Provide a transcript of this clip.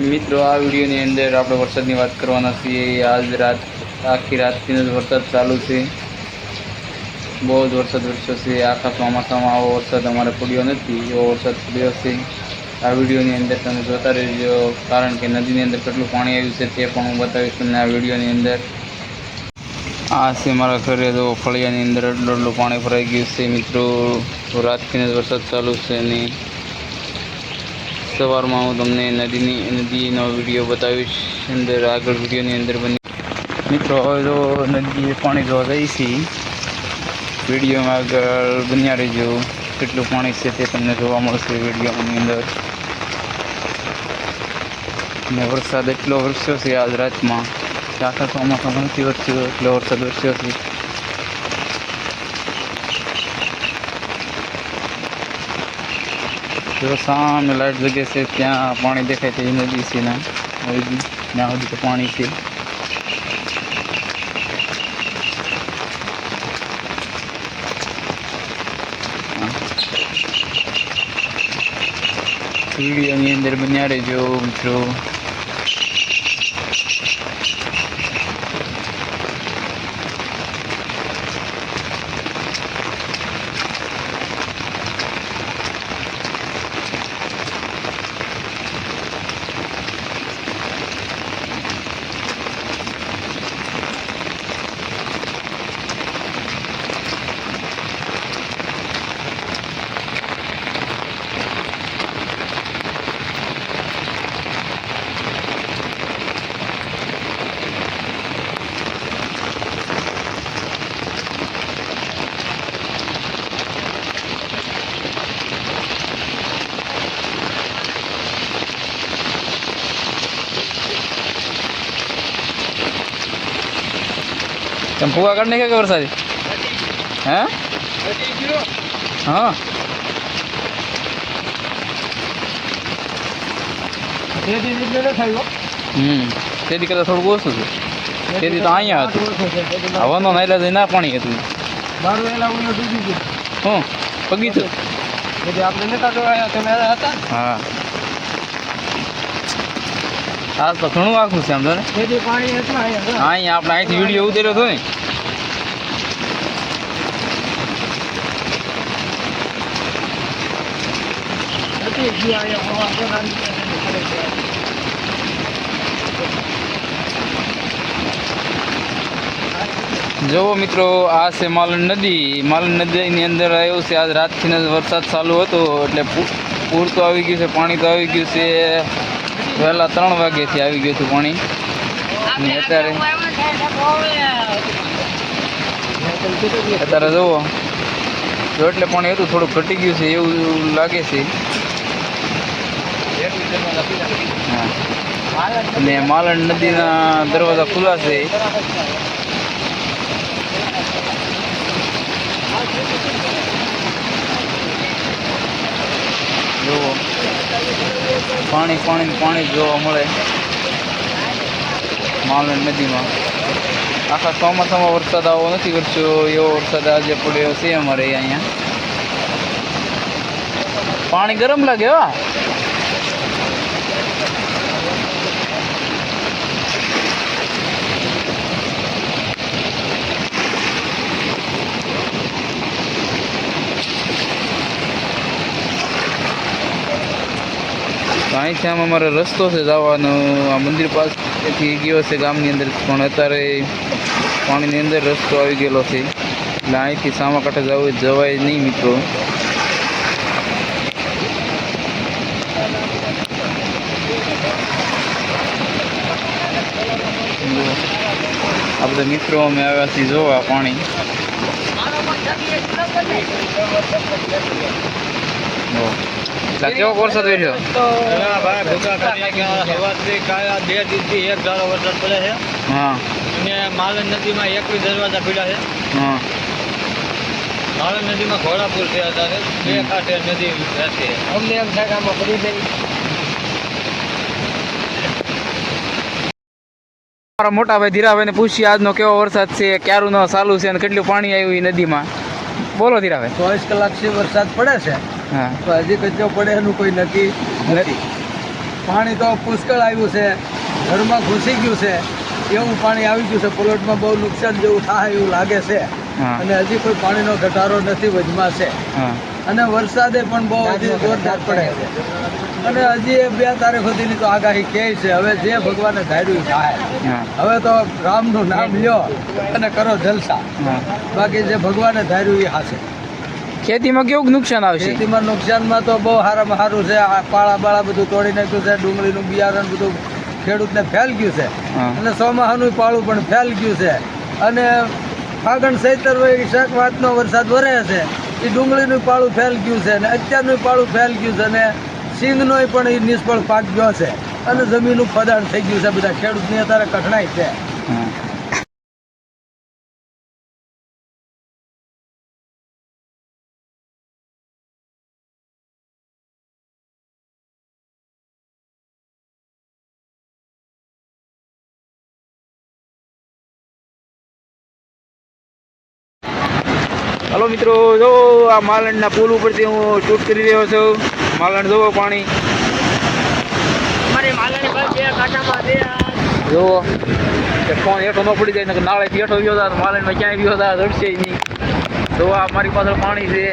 મિત્રો, આ વિડીયોની અંદર આપણે વરસાદની વાત કરવાના છીએ. આજ રાત, આખી રાતથી જ વરસાદ ચાલુ છે. બહુ જ વરસાદ વરસ્યો છે. આખા ચોમાસામાં આવો વરસાદ અમારે પડ્યો નથી, એવો વરસાદ પડ્યો છે. આ વિડીયોની અંદર તમે જોતા રહેજો, કારણ કે નદીની અંદર કેટલું પાણી આવ્યું છે તે પણ હું બતાવીશ તમને આ વિડીયોની અંદર. આ છે મારા ઘરે તો ફળિયાની અંદર એટલું એટલું પાણી ભરાઈ ગયું છે, મિત્રો. રાતથી જ વરસાદ ચાલુ છે અને સવારમાં હું તમને નદીની, નદીનો વીડિયો બતાવીશ, અંદર આગળ વિડીયોની અંદર બની. મિત્રો, હવે તો નદીએ પાણી જોવા જઈ છીએ. વિડીયોમાં આગળ બન્યા રહેજો. કેટલું પાણી છે તે તમને જોવા મળશે વિડીયોની અંદર. ને વરસાદ એટલો વરસ્યો છે આજ રાતમાં. આખા ચોમાસામાં નથી વરસ્યો, એટલો વરસાદ વરસ્યો છે. જો સામે લાઈટ જગે છે, ત્યાં પાણી દેખાય છે એ નદી છે ના નદી ત્યાં સુધી પાણી છે. વિડીયોની અંદર બન્યા રહેજો મિત્રો. તમે ફુવા કાઢ નાખ્યા કે વરસાદી હે? હા. હમ. તેથી કરતાં થોડુંક ઓછું છે. તેથી તો અહીંયા હતું. હવાનો ના એટલે ના પાણી હતું. હું બગીચો હા. હા તો ઘણું આખું છે સમજો ને. હા. અહીંયા આપણે અહીંથી વીડિયો ઉતાર્યો હતો ને. જુઓ મિત્રો આ છે માલણ નદી. માલણ નદીની અંદર આવ્યું છે. આજ રાતથી વરસાદ ચાલુ હતો એટલે પૂર તો આવી ગયું છે પાણી તો આવી ગયું છે. વહેલા ત્રણ વાગ્યાથી આવી ગયું હતું પાણી. અત્યારે અત્યારે જુઓ. જો એટલે પાણી હતું, થોડુંક ઘટી ગયું છે, એવું લાગે છે. અને માલણ નદીના દરવાજા ખુલ્લા છે. જુઓ. પાણી પાણી પાણી જોવા મળે. માલવણ નદીમાં. આખા ચોમાસામાં વરસાદ આવો નથી કરશો એવો વરસાદ આજે પડ્યો છે અમારે અહીંયા. પાણી ગરમ લાગે, હા. અહીંથી આમ અમારે રસ્તો છે જવાનો. આ મંદિર પાસેથી ગયો છે ગામની અંદર પણ અત્યારે પાણીની અંદર રસ્તો આવી ગયેલો છે. એટલે અહીંથી સામા કાંઠે જવું જવાય નહીં મિત્રો. આ બધા મિત્રો અમે આવ્યા છીએ જોવા પાણી. જો. એટલે કેવો વરસાદ વેઠ્યો બે દિવસથી એક ધારો વરસાદ પડે છે. હા. અને માલન નદીમાં એકવીસ દરવાજા પીડા છે. હા. માલન નદીમાં ઘોડાપુર છે અત્યારે બે કાંઠે નદી રહેતી અમને એમ થાય આમાં પડી જાય મારા મોટા ભાઈ ધીરાભાઈને પૂછીએ આજનો કેવો વરસાદ છે ક્યારનો ચાલુ છે અને કેટલું પાણી આવ્યું એ નદીમાં? બોલો ધીરાભાઈ. ચોવીસ કલાકથી વરસાદ પડે છે. તો હજી કચો પડે એનું કોઈ નક્કી નથી. પાણી તો પુષ્કળ આવ્યું છે. ઘરમાં ઘૂસી ગયું છે. એવું પાણી આવી ગયું છે. પ્લોટમાં બહુ નુકસાન જેવું થાય એવું લાગે છે. અને હજી કોઈ પાણીનો ઘટાડો નથી વજમાં છે. અને વરસાદે પણ બહુ હજી જોરદાર પડે છે. અને હજી એ બે તારીખ સુધીની તો આગાહી કહે છે. હવે જે ભગવાને ધાર્યું થાય. હવે તો રામનું નામ લ્યો અને કરો જલસા. બાકી જે ભગવાને ધાર્યું એ હાશે ખેતીમાં કેવું નુકસાન આવશે? ખેતીમાં નુકસાનમાં તો બહુ સારામાં સારું છે. આ પાળા બાળા બધું તોડી નાખ્યું છે. ડુંગળીનું બિયારણ બધું ખેડૂતને ફેલ ગયું છે. અને ચોમાસાનું પાળું પણ ફેલ ગયું છે. અને ફાગણ સૈતર શાક વાતનો વરસાદ વરે છે. એ ડુંગળીનું પાળું ફેલ ગયું છે અને અત્યારનું પાળું ફેલ ગયું છે અને સિંગનો પણ એ નિષ્ફળ પાક ગયો છે. અને જમીનનું ફદાણ થઈ ગયું છે. બધા ખેડૂતની અત્યારે કઠણાઈ છે. હલો મિત્રો જો આ માલણના પુલ ઉપરથી હું શૂટ કરી રહ્યો છું. માલણ જોવો પાણી. જોવો ફોન હેઠો ન પડી જાય નાળે હેઠો ગયો હતા માલણમાં ક્યાંય ગયો હતા રડશે નહીં. જોવા આ મારી પાછળ પાણી છે.